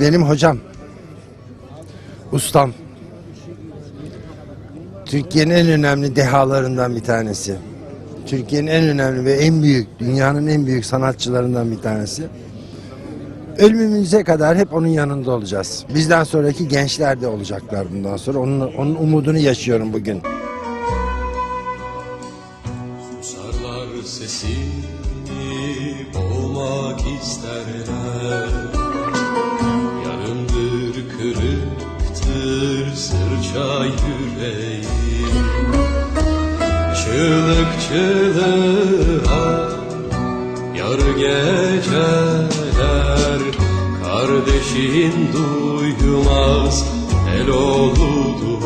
benim hocam, ustam. Türkiye'nin en önemli dehalarından bir tanesi. Türkiye'nin en önemli ve en büyük, dünyanın en büyük sanatçılarından bir tanesi. Ölümümüze kadar hep onun yanında olacağız. Bizden sonraki gençler de olacaklar bundan sonra. Onun, onun umudunu yaşıyorum bugün. Sarlar sesini boğmak isterler sırça yüreğim. Çığlık çığlığa yar geceler Kardeşin duymaz el duyar